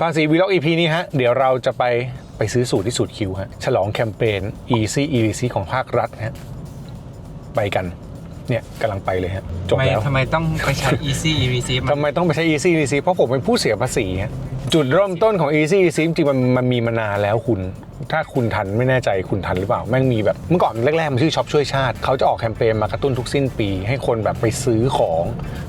ภาษีวีล็อก EP นี้ฮะ เดี๋ยวเราจะไปไปซื้อสูตรที่สูตรคิวฮะ ฉลองแคมเปญ Easy e l y s y ของภาครัฐฮะ ไปกัน เนี่ยกำลังไปเลยฮะ จบทำไมแล้ว ทำไมต้องไปใช้ easy easy ทำไมต้องไปใช้ Easy e l y s y เพราะผมเป็นผู้เสียภาษีฮะ จุดเริ่มต้นของ Easy e l y s y จริงๆมันมันมีมานานแล้วคุณ ถ้าคุณทันไม่แน่ใจคุณทันหรือเปล่าแม่งมีแบบเมื่อก่อนแรกๆมันชื่อช็อปช่วยชาติเขาจะออกแคมเปญมากระตุ้นทุกสิ้นปี ให้คนแบบไปซื้อของ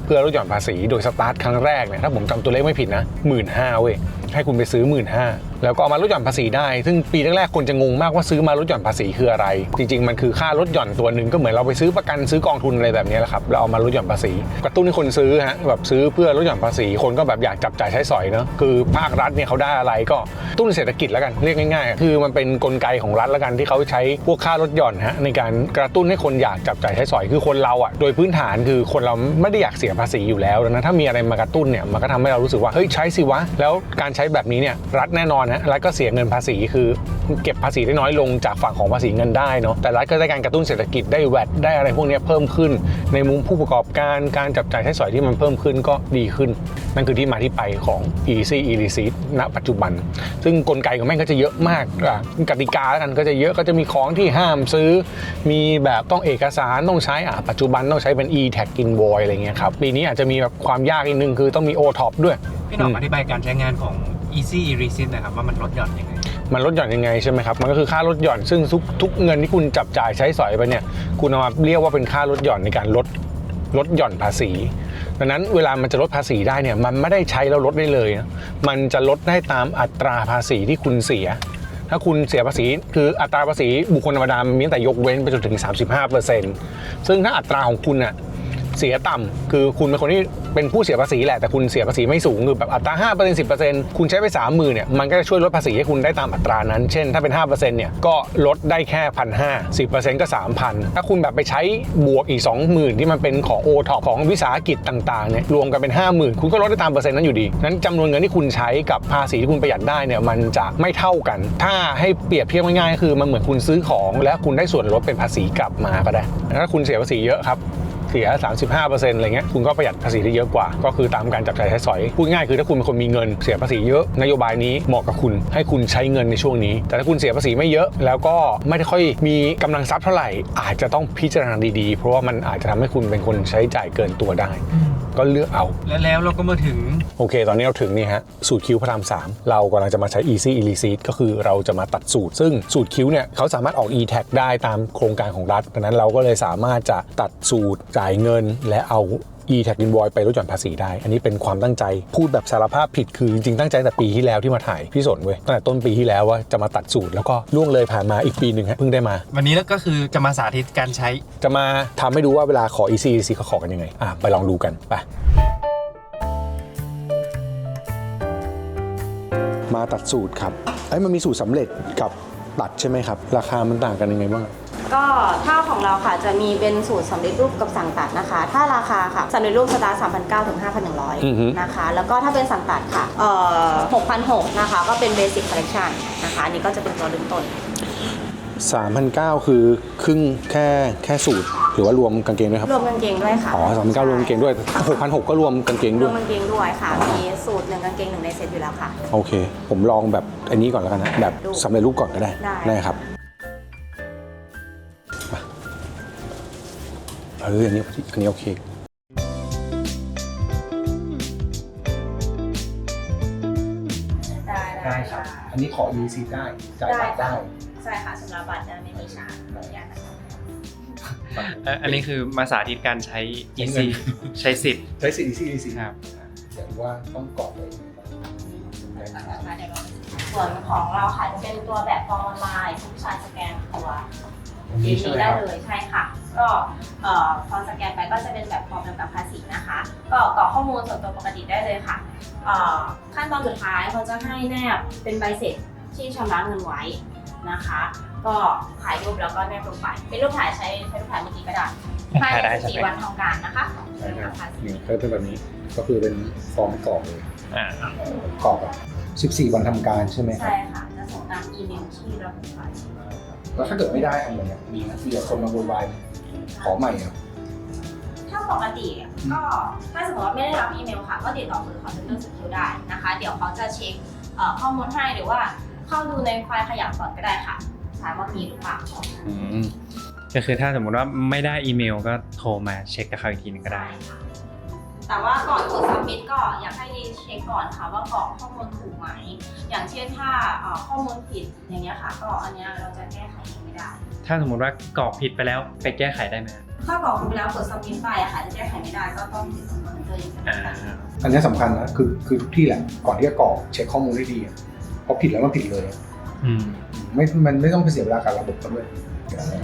เพื่อลดหย่อนภาษีโดยสตาร์ทครั้งแรกเนี่ยถ้าผมจำตัวเลขไม่ผิดนะหมื่นห้าเว้ยให้คุณไปซื้อหมื่นห้า แล้วก็เอามาลดหย่อนภาษีได้ ซึ่งปีแรกๆคนจะงงมากว่าซื้อมาลดหย่อนภาษีคืออะไร จริงๆ มันคือค่าลดหย่อนตัวหนึ่งก็เหมือนเราไปซื้อประกันซื้อกองทุนอะไรแบบนี้แหละครับเราเอามาลดหย่อนภาษี กระตุ้นให้คนซื้อฮะแบบซื้อเพื่อลดหย่อนภาษีคนก็แบบอยากจับจ่ายใช้สอยเนอะคือภาครัฐเนี่ยเขาได้อะไรก็ตุ้นเศรษฐกิจแล้วกันเรียกง่ายๆ คือมันเป็นกลไกของรัฐแล้วกันที่เขาใช้พวกค่าลดหย่อนฮะในการกระตุ้นให้คนอยากจับจ่ายใช้สอยคือคนเราอะโดยพื้นฐานคือคนเราไม่ได้อยากเสียภาษีอยู่แล้วนั้นถ้ามีอะไรมากระตุ้นเนี่ยมันก็ทำให้เรารู้สึกว่าเฮ้ยใช้สิวะแล้วการใช้แบบนี้เนี่ยรัฐแน่นอนฮะรัฐก็เสียเงินภาษีคือเก็บภาษีได้น้อยลงจากฝั่งของภาษีเงินได้เนาะแต่รัฐก็ได้การกระตุ้นเศรษฐกิจได้แวดได้อะไรพวกเนี้ยเพิ่มขึ้น ในมุมผู้ประกอบการการจับจ่ายใช้สอยที่มันเพิ่มขึ้นก็ดีขึ้น นั่นคือที่มาที่ไปของ Easy e l y s y ณปัจจุบัน ซึ่งกลไกของแม่งก็จะเยอะมากอะกติกาแล้วกันก็จะเยอะก็จะมีของที่ห้ามซื้อ มีแบบต้องเอกสารต้องใช้อะปัจจุบันต้องใช้เป็น e-tag invoice อะไรเงี้ยครับปีนี้อาจจะมีแบบความยากอีกนึงคือต้องมี o-top ด้วยพี่หน้องอืมอธิบายการใช้งานของ easy easy นะครับว่ามันลดหย่อนยังไง มันลดหย่อนยังไงใช่ไหมครับ มันก็คือค่าลดหย่อน ซึ่งทุกทุกเงินที่คุณจับจ่ายใช้สอยไปเนี่ย คุณเอามาเรียกว่าเป็นค่าลดหย่อนในการลดลดหย่อนภาษี ดังนั้นเวลามันจะลดภาษีได้เนี่ย มันไม่ได้ใช้แล้วลดได้เลยนะมันจะลดได้ตามอัตราภาษีที่คุณเสีย ถ้าคุณเสียภาษีคืออัตราภาษีบุคคลธรรมดามีตั้งแต่ยกเว้นไปจนถึง 35%ซึ่งถ้าอัตราของคุณน่ะ เสียต่ำคือคุณเป็นคนที่เป็นผู้เสียภาษีแหละแต่คุณเสียภาษีไม่สูงคือแบบอัตรา5% 10%คุณใช้ไป3 0,000เนี่ยมันก็จะช่วยลดภาษีให้คุณได้ตามอัตรานั้น เช่น ถ้าเป็น5%เปอร์เซ็นต์เนี่ยก็ลดได้แค่พันห้าสิบเปอร์เซ็นต์ก็3,000ถ้าคุณแบบไปใช้บวกอีก20,000ที่มันเป็นของโอท็อปของวิสาหกิจต่างๆเนี่ยรวมกันเป็น50,000คุณก็ลดได้ตามเปอร์เซ็นต์นั้นอยู่ดีนั้นจำนวนเงินที่คุณใช้กับภาษีที่คุณประหยัดได้เนี่ยมันจะไม่เท่ากัน ถ้าให้เปรียบเทียบง่ายๆคือมันเหมือนคุณซื้อของ และคุณได้ส่วนลดเป็นภาษีกลับมาก็ได้ถ้าคุณเสียภาษีเยอะครับ สีย 35%อะไรเงี้ยคุณก็ประหยัดภาษีได้เยอะกว่า ก็คือตามการจับจ่ายใช้สอยพูดง่ายคือถ้าคุณเป็นคนมีเงินเสียภาษีเยอะนโยบายนี้เหมาะกับคุณให้คุณใช้เงินในช่วงนี้ แต่ถ้าคุณเสียภาษีไม่เยอะแล้วก็ไม่ได้ค่อยมีกำลังทรัพย์เท่าไหร่ อาจจะต้องพิจารณาดีๆ เพราะว่ามันอาจจะทำให้คุณเป็นคนใช้จ่ายเกินตัวได้ ก็เลือกเอา แล้วแล้วเราก็มาถึง โอเค ตอนนี้เราถึงนี่ฮะ สูตรคิ้วพระราม3เรากำลังจะมาใช้ Easy e l y s y ก็คือเราจะมาตัดสูตร ซึ่งสูตรคิ้วเนี่ยเขาสามารถออก e-tag ได้ตามโครงการของรัฐดังนั้นเราก็เลยสามารถจะตัดสูตรจ่ายเงิน และเอา e-tag invoice ไปลดหย่อนภาษีได้ อันนี้เป็นความตั้งใจ พูดแบบสารภาพผิดคือจริงๆตั้งใจแต่ปีที่แล้วที่มาถ่ายพี่สนเว้ยตั้งแต่ต้นปีที่แล้วว่าจะมาตัดสูตรแล้วก็ล่วงเลยผ่านมาอีกปีหนึ่งฮะเพิ่งได้มา วันนี้แล้วก็คือจะมาสาธิตการใช้ จะมาทำให้ดูว่าเวลาขอ Easy e l y s y เขาขอกันยังไงอะไปลองดูกันไปมาตัดสูตรครับไอ้มันมีสูตรสำเร็จกับตัดใช่ไหมครับ ราคามันต่างกันยังไงบ้าง ก็ถ้าของเราค่ะจะมีเป็นสูตรสำเร็จรูปกับสั่งตัดนะคะ ถ้าราคาค่ะสำเร็จรูปสตาร์ท3,900ถึงอือฮึ 5,100นะคะ แล้วก็ถ้าเป็นสั่งตัดค่ะเอ่อ6,600นะคะ ก็เป็นเบสิ c คอลเล c ชันนะคะอันนี้ก็จะเป็นตัวเริ่มต้น 3,900 คือครึ่งแค่แค่สูตร หรือว่ารวมกางเกงด้วยครับ รวมกางเกงด้วยค่ะอ๋อ3,900รวมกางเกงด้วย6,600ก็รวมกางเกงรด้ววมยกางเกงด้วยค่ะ มีสูตรหนึ่งกางเกงหนึ่งในเซ็ตอยู่แล้วค่ะ โอเค ผมลองแบบอันนี้ก่อนแล้วกันนะ แบบสำเร็จรูปก่อนก็ได้ ได้ครับ เอออันนี้อันนี้โอเคได้ได้ครับ อันนี้ขอ EC ได้จ่ายบัตรได้ ใช่ค่ะสำหรับบัตรจะไม่มีชาร์จขออนุญาตนะคะอันนี้คือมาสาธิตการใช้ ใช้เงิน easy ใช้สิทธิ์ ใช้สิ EC EC ครับ เดี๋ยวว่าต้องกรอกเลยนะคะเดี๋ยวเราส่วนของเราค่ะจะเป็นตัวแบบฟอร์มออนไลน์ผู้ชายสแกนตัว ตรงนี้ใช่ไหมได้ครับ เลยใช่ค่ะ ก็เอ่อพอสแกนไปก็จะเป็นแบบฟอร์มเกี่ยวกับภาษีนะคะ ก็กรอกข้อมูลส่วนตัวปกติได้เลยค่ะเอ่อขั้นตอนสุดท้ายเขาจะให้แนบเป็นใบเสร็จที่ชำระเงินไว้นะคะ ก็ถ่ายรูปแล้วก็แนบลงไป เป็นรูปถ่ายใช้ใช้รูปถ่ายเมื่อกี้ก็ได้ภายถ่ายได้ในใช่ไหม 14วันทำการนะคะใช่ครับภาษี นี่ก็เป็นแบบนี้ก็คือเป็นฟอร์มกรอกเลยอ่า กรอกแบบ14 วันทำการใช่ไหมครับ ใช่ค่ะ จะส่งตามอีเมลที่เราไป แล้วถ้าเกิดไม่ได้อะไรเนี่ยมีนะมีแต่คนมาโวยวายขอใหม่ครับ ถ้าปกติก็ถ้าสมมติว่าไม่ได้รับอีเมลค่ะ ก็ติดต่อมือ call center secure ได้นะคะ เดี๋ยวเขาจะเช็คเอ่อข้อมูลให้หรือว่าเข้าดูในไฟล์ขยะก่อนก็ได้ค่ะถามว่ามีหรือเปล่าก็คือถ้าสมมติว่าไม่ได้อีเมลก็โทรมาเช็คกับเขาอีกทีนึงก็ได้ ค่ะ แต่ว่าก่อนกด submit ก็อยากให้เช็คก่อนค่ะว่ากรอกข้อมูลถูกไหม อย่างเช่นถ้าเอ่อข้อมูลผิดอย่างเงี้ยค่ะ ก็อันเนี้ยเราจะแก้ไขเองไม่ได้ ถ้าสมมติว่ากรอกผิดไปแล้วไปแก้ไขได้ไหมถ้ากรอกถูกไปแล้วกด submit ไปอะค่ะจะแก้ไขไม่ได้ก็ต้องติดต่อคอนเตอร์อีกครั้งอ่า ค่ะ อันนี้สำคัญนะคือคือทุกที่แหละก่อนที่จะกรอกเช็คข้อมูลให้ดีอะพอผิดแล้วมันผิดเลยอืม ไม่มันไม่ต้องไปเสียเวลากับระบบกันด้วย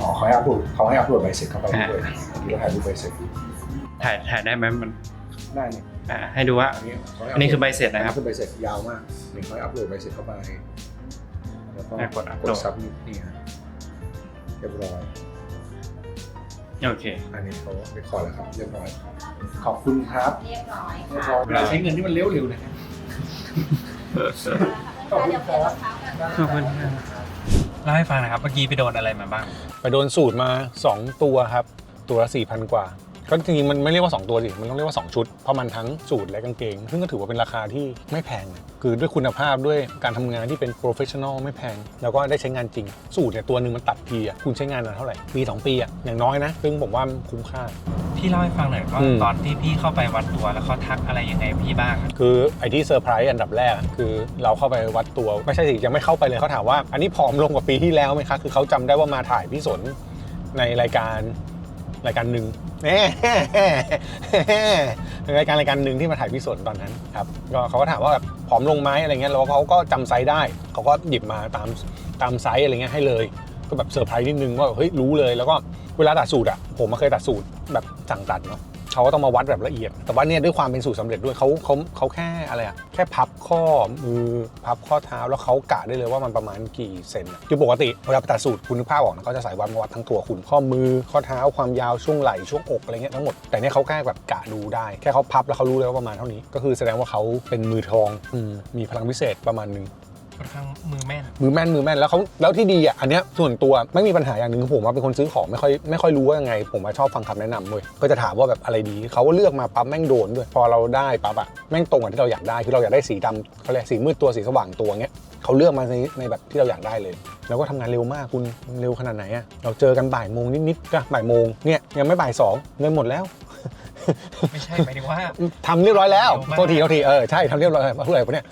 อ๋อเขาให้อัพโหลดเขาให้อัพโหลดใบเสร็จเข้าไปด้วยอันนี้เราถ่ายรูปใบเสร็จ ถ่ายถ่ายได้ไหมมัน ได้เนี่ยอ่าให้ดูว่า อันนี้เขาให้อันนี้คือใบเสร็จนะครับอัคือใบเสร็จยาวมากนี่เขาให้อัพโหลดใบเสร็จเข้าไปแล้วก็อะกดก upload ดซับนี่ฮะเรียบร้อย โอเค อันนี้เขาไปขอแล้วครับเรียบร้อย ขอบคุณครับเรียบร้อยเรียบค่ะร้อยเวลาใช้เงินที่มันเร็วๆนะขอบคุณค่ะเดี๋ยวเปลี่ยนรองเท้ากันขอบคุณครับ เล่าให้ฟังหนะครับ เมื่อกี้ไปโดนอะไรมาบ้าง ไปโดนสูตรมา 2 ตัวครับ ตัวละ4,000 กว่า ก็จริงๆมันไม่เรียกว่า 2 ตัวสิมันต้องเรียกว่า 2 ชุด เพราะมันทั้งสูตรและกางเกง ซึ่งก็ถือว่าเป็นราคาที่ไม่แพงนะคือด้วยคุณภาพด้วยการทำงานที่เป็นโปรเฟชชั่นอลไม่แพง แล้วก็ได้ใช้งานจริง สูตรเนี่ยตัวหนึ่งมันตัดทีอะคุณใช้งานนานเท่าไหร่ปี2ปีอะอย่างน้อยนะ ซึ่งผมว่าคุ้มค่า พี่เล่าให้ฟังหน่อยว่าอืม ตอนที่พี่เข้าไปวัดตัวแล้วเขาทักอะไรยังไงพี่บ้างอะคือไอ้ที่เซอร์ไพรส์อันดับแรกอะคือเราเข้าไปวัดตัวไม่ใช่สิยังไม่เข้าไปเลยเขาถามว่า อันนี้ผอมลงกว่าปีที่แล้วไหมคะ คือเขาจำได้ว่ามาถ่ายพี่สนในรายการรายการหนึ่ง เน่รายการรายการหนึ่งที่มาถ่ายพิสนตอนนั้นครับก็เขาก็ถามว่าแบบผอมลงไหมอะไรเงี้ยแล้วเขาก็จำไซส์ได้เขาก็หยิบมาตามตามไซส์อะไรเงี้ยให้เลย ก็แบบเซอร์ไพรส์นิดนึงว่าเฮ้ยรู้เลยแล้วก็เวลาตัดสูตรอะผมมาเคยตัดสูตรแบบสั่งตัดเนาะ เขาก็ต้องมาวัดแบบละเอียด แต่ว่าเนี่ยด้วยความเป็นสูตรสำเร็จด้วยเขาเขาเขาแค่อะไรอะแค่พับข้อมือพับข้อเท้าแล้วเขากะได้เลยว่ามันประมาณกี่เซนคือปกติเวลาตัดสูตรคุณภาพออกนะเขาจะใส่วัดมาวัดทั้งตัวคุณข้อมือข้อเท้าความยาวช่วงไหล่ช่วงอกอะไรเงี้ยทั้งหมดแต่เนี่ยเขาแค่แบบกะดูได้ แค่เขาพับแล้วเขารู้เลยว่าประมาณเท่านี้ ก็คือแสดงว่าเขาเป็นมือทองอมมีพลังพิเศษประมาณนึง ค่อนข้างมือแม่น มือแม่นมือแม่นแล้วเขาแล้วที่ดีอะอันเนี้ยส่วนตัวไม่มีปัญหาอย่างหนึ่งคือผมว่าเป็นคนซื้อของไม่ค่อยไม่ค่อยรู้ว่ายังไง ผมว่าชอบฟังคำแนะนำเว้ยก็จะถามว่าแบบอะไรดีเขาก็เลือกมาปั๊บแม่งโดนด้วยพอเราได้ปั๊บอะแม่งตรงกับที่เราอยากได้คือเราอยากได้สีดำเขาเรียกสีมืดตัวสีสว่างตัวเงี้ยเขาเลือกมาในในแบบที่เราอยากได้เลยแล้วก็ทำงานเร็วมากคุณเร็วขนาดไหนอะเราเจอกันบ่ายโมงนิดๆก็บ่ายโมงเนี่ยยังไม่บ่ายสองเงินหมดแล้ว ไม่ใช่หมายถึงว่า ทำเรียบร้อยแล้วเร็วมาก โทษทีโทษทีเออใช่ทำเรียบร้อยเท่าไหร่ปะเนี่ย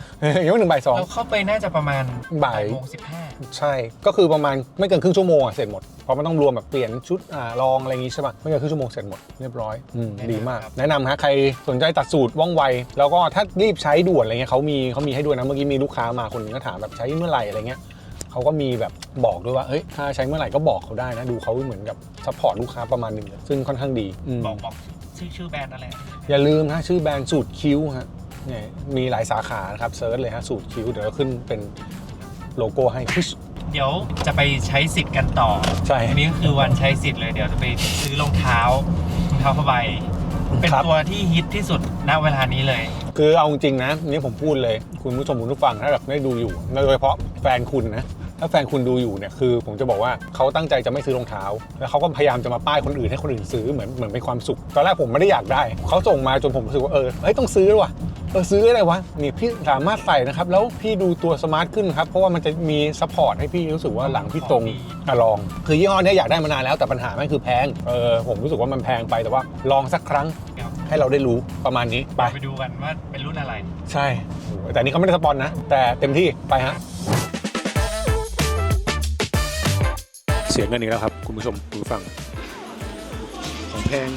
ยังไม่ถึงบ่ายสอง เราเข้าไปน่าจะประมาณบ่าย โมงสิบห้าใช่ ก็คือประมาณไม่เกินครึ่งชั่วโมงอะเสร็จหมด เพราะมันต้องรวมแบบเปลี่ยนชุดอ่าลองอะไรอย่างงี้ใช่ป่ะ ไม่เกินครึ่งชั่วโมงเสร็จหมดเรียบร้อยอืมดีมาก แนะนำฮะใครสนใจตัดสูตรว่องไว แล้วก็ถ้ารีบใช้ด่วนอะไรเงี้ยเขามีเขามีให้ด้วยนะ เมื่อกี้มีลูกค้ามาคนหนึงก็ถามแบบใช้เมื่อไหร่อะไรเงี้ยเขาก็มีแบบบอกด้วยว่าเฮ้ย ถ้าใช้เมื่อไหร่ก็บอกเขาได้นะ ดูเขาเหมือนกับซัพพอร์ตลูกค้าประมาณหนึงเลยซึ่งค่อนข้างดีอืม บอกบอก ชื่อชื่อแบรนด์อะไรอะอย่าลืมนะชื่อแบรนด์สูตรคิ้วฮะเนี่ยมีหลายสาขานะครับเซิร์ชเลยฮะสูตรคิ้วเดี๋ยวเราขึ้นเป็นโลโก้ให้เดี๋ยวจะไปใช้สิทธิ์กันต่อใช่ อันนี้ก็คือวันใช้สิทธิ์เลยเดี๋ยวจะไปซื้อรองเท้ารองเท้าผ้าใบเป็นครับ ตัวที่ฮิตที่สุดณเวลานี้เลย คือเอาจริงๆนะนี่ผมพูดเลย คุณผู้ชมคุณผู้ฟังถ้าแบบได้ดูอยู่โดยเฉพาะแฟนคุณนะ ถ้าแฟนคุณดูอยู่เนี่ยคือผมจะบอกว่าเขาตั้งใจจะไม่ซื้อรองเท้า แล้วเขาก็พยายามจะมาป้ายคนอื่นให้คนอื่นซื้อเหมือนเหมือนเป็นความสุข ตอนแรกผมไม่ได้อยากได้ เขาส่งมาจนผมรู้สึกว่าเออเฮ้ยต้องซื้อแล้วว่ะเออซื้ออะไรวะนี่พี่สามารถใส่นะครับ แล้วพี่ดูตัวสมาร์ทขึ้นครับ เพราะว่ามันจะมีซัพพอร์ตให้พี่รู้สึกว่าหลังพี่ตรงของดีอะลอง คือยี่ห้อเนี้ยอยากได้มานานแล้วแต่ปัญหาแม่งคือแพงเออผมรู้สึกว่ามันแพงไปแต่ว่าลองสักครั้งครับให้เราได้รู้ประมาณนี้ไปไปดูกันว่าเป็นรุ่นอะไร ใช่โอ้โหแต่นี่เขาไม่ได้สปอนนะ แต่เต็มที่ไปฮะ สียเงินอีกแล้วครับ คุณผู้ชมคุณผู้ฟัง ของแพง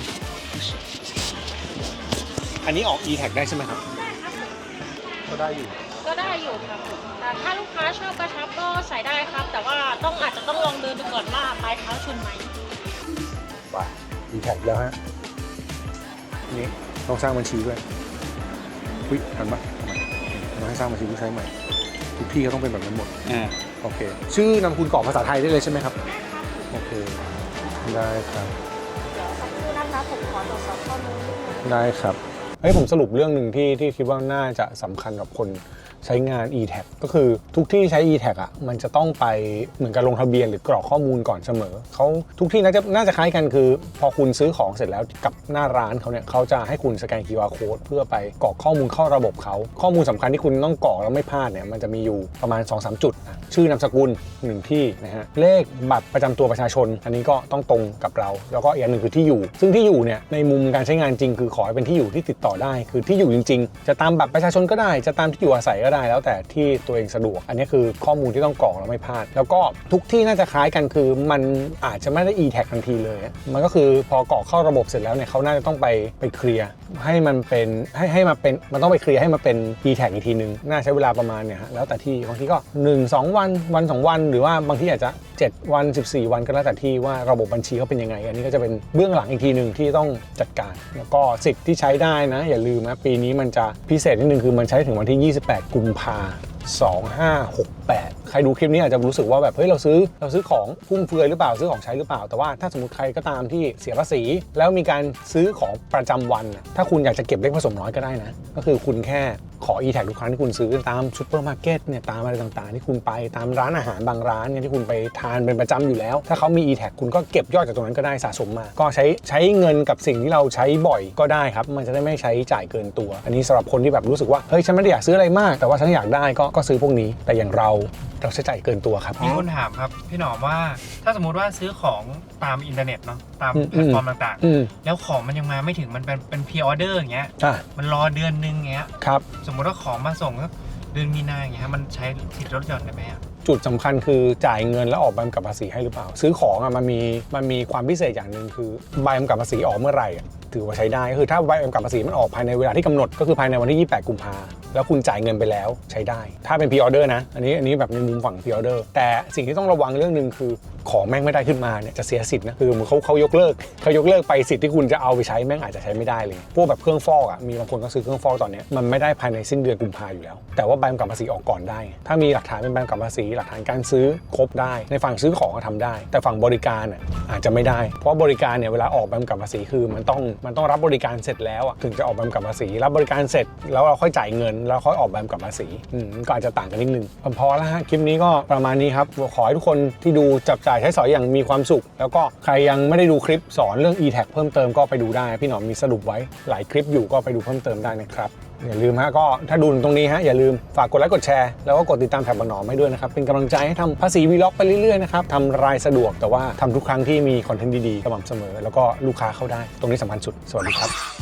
อันนี้ออก e-tag ได้ใช่ไหมครับได้ครับผมก็ได้อยู่ ก็ได้อยู่ครับผมแต่ถ้าลูกค้าชอบกระชับก็ใส่ได้ครับ แต่ว่าต้องอาจจะต้องลองเดินดูก่อนว่าปลายเท้าชุนไหมไป e-tag แล้วฮะ นี่ต้องสร้างบัญชีด้วยอุ้ยทันปะทำไมให้สร้างบัญชีผู้ใช้ใหม่ ทุกที่ก็ต้องเป็นแบบนั้นหมด อ่า โอเค ชื่อนามคุณกรอกภาษาไทยได้เลยใช่ไหมครับได้ครับผม โอเค ได้ครับ เดี๋ยวสักครู่นะคะผมขอตรวจสอบข้อมูลนิดนึง ได้ครับ เฮ้ยผมสรุปเรื่องหนึ่งที่ที่คิดว่าน่าจะสำคัญกับคนใช้งาน e-tag ก็คือทุกที่ใช้ e-tag อะมันจะต้องไปเหมือนกับลงทะเบียนหรือกรอกข้อมูลก่อนเสมอเขาทุกที่น่าจะน่าจะคล้ายกันคือ พอคุณซื้อของเสร็จแล้วกับหน้าร้านเขาเนี่ยเขาจะให้คุณสแกน QR code เพื่อไปกรอกข้อมูลเข้าระบบเขาข้อมูลสำคัญที่คุณต้องกรอกแล้วไม่พลาดเนี่ยมันจะมีอยู่ประมาณ 2-3 จุดนะชื่อนามสกุลหนึ่งที่นะฮะเลขบัตรประจำตัวประชาชน อันนี้ก็ต้องตรงกับเรา แล้วก็อีกอันหนึ่งคือที่อยู่ ซึ่งที่อยู่เนี่ยในมุมการใช้งานจริงคือขอให้เป็นที่อยู่ที่ติดต่อได้ คือที่อยู่จริง ๆ จะตามบัตรประชาชนก็ได้ จะตามที่อยู่อาศัยก็ได้ แล้วแต่ที่ตัวเองสะดวก อันนี้คือข้อมูลที่ต้องกรอกแล้วไม่พลาด แล้วก็ทุกที่น่าจะคล้ายกันคือมันอาจจะไม่ได้ e-tag ทันทีเลย มันก็คือพอกรอกเข้าระบบเสร็จแล้วเนี่ยเขาน่าจะต้องไปไปเคลียร์ให้มันเป็นให้ให้มาเป็นมันต้องไปเคลียร์ให้มาเป็น e-tag อีกทีนึง น่าใช้เวลาประมาณเนี่ยฮะแล้วแต่ที่บางทีก็ 1 2 วันวันสองวัน หรือว่าบางที่อาจจะ 7 วัน 14 วันก็แล้วแต่ที่ว่าระบบบัญชีเขาเป็นยังไง อันนี้ก็จะเป็นเบื้องหลังอีกทีหนึ่งที่ต้องจัดการ แล้วก็สิทธิ์ที่ใช้ได้นะอย่าลืมนะ ปีนี้มันจะพิเศษนิดนึงคือมันใช้ถึงวันที่ 28 กุมภา2568 ใครดูคลิปนี้อาจจะรู้สึกว่าแบบเฮ้ยเราซื้อเราซื้อของฟุ่มเฟือยหรือเปล่าซื้อของใช้หรือเปล่า แต่ว่าถ้าสมมติใครก็ตามที่เสียภาษี แล้วมีการซื้อของประจำวัน ถ้าคุณอยากจะเก็บเล็กผสมน้อยก็ได้นะ ก็คือคุณแค่ขอ e-tag ทุกครั้งที่คุณซื้อตามซูเปอร์มาร์เก็ตเนี่ยตามอะไรต่างๆ ที่คุณไปตามร้านอาหารบางร้านเนี่ยที่คุณไปทานเป็นประจำอยู่แล้ว ถ้าเขามี e-tag คุณก็เก็บยอดจากตรงนั้นก็ได้สะสมมา ก็ใช้ใช้เงินกับสิ่งที่เราใช้บ่อยก็ได้ครับ มันจะได้ไม่ใช้จ่ายเกินตัว อันนี้สำหรับคนที่แบบรู้สึกว่าเฮ้ยฉันไม่ได้อยากซื้ออะไรมาก แต่ว่าฉันอยากได้ก็ก็ซื้อพวกนี้แต่อย่างเราเราใช้จ่ายเกินตัวครับ มีคนถามครับ พี่หนอมว่าถ้าสมมุติว่าซื้อของตามอินเทอร์เน็ตเนาะตามอืมแพลตฟอร์มต่างอืมๆ แล้วของมันยังมาไม่ถึงมันเป็นเป็นพรีออเดอร์อย่างเงี้ยอะมันรอเดือนนึงเงี้ย ครับ สมมุติว่าของมาส่งสักเดือนมีนาอย่างเงี้ยมันใช้สิทธิ์ลดหย่อนได้ไหมอะ จุดสำคัญคือจ่ายเงินแล้วออกใบกำกับภาษีให้หรือเปล่า ซื้อของอะมันมีมันมีความพิเศษอย่างหนึ่งคือใบกำกับภาษีออกเมื่อไหร่อะถือว่าใช้ได้ก็คือถ้าใบกำกับภาษีมันออกภายในเวลาที่กำหนดก็คือภายในวันที่ 28 กุมภา แล้วคุณจ่ายเงินไปแล้วใช้ได้ ถ้าเป็นพีออเดอร์นะ อันนี้อันนี้แบบในมุมฝั่งพีออเดอร์แต่สิ่งที่ต้องระวังเรื่องหนึ่งคือของแม่งไม่ได้ขึ้นมาเนี่ยจะเสียสิทธิ์นะคือเหมือนเขาเขายกเลิกเขายกเลิกไปสิทธิ์ที่คุณจะเอาไปใช้แม่งอาจจะใช้ไม่ได้เลย พวกแบบเครื่องฟอกอะมีบางคนก็ซื้อเครื่องฟอกตอนเนี้ยมันไม่ได้ภายในสิ้นเดือนกุมภาอยู่แล้ว แต่ว่าใบกำกับภาษีออกก่อนได้ ถ้ามีหลักฐานเป็นใบกำกับภาษีหลักฐานการซื้อครบได้ ในฝั่งซื้อของก็ทำได้ แต่ฝั่งบริการอะอาจจะไม่ได้ เพราะบริการเนี่ยเวลาออกใบกำกับภาษีคือมันต้องมันต้องรับบริการเสร็จแล้วอะถึงจะออกใบกำกับภาษีรับบริการเสร็จแล้วเราค่อยจ่ายเงินแล้วค่อยออกใบกำกับภาษีอืมก็อาจจะต่างกันนิดนึงพอแล้วฮะคลิปนี้ก็ประมาณนี้ครับขอให้ทุกคนที่ดูจับจ่ายใช้สอยอย่างมีความสุข แล้วก็ใครยังไม่ได้ดูคลิปสอนเรื่อง e-tag เพิ่มเติมก็ไปดูได้ พี่หนอมมีสรุปไว้หลายคลิปอยู่ก็ไปดูเพิ่มเติมได้นะครับอย่าลืมฮะก็ถ้าดูตรงนี้ฮะอย่าลืมฝากกดไลค์กดแชร์แล้วก็กดติดตามแถบบางหนอมให้ด้วยนะครับเป็นกำลังใจให้ทำภาษีวีล็อกไปเรื่อยๆนะครับทำรายสะดวกแต่ว่าทำทุกครั้งที่มีคอนเทนต์ดีๆสม่ำเสมอ แล้วก็ลูกค้าเข้าได้ตรงนี้สำคัญสุดสวัสดีครับ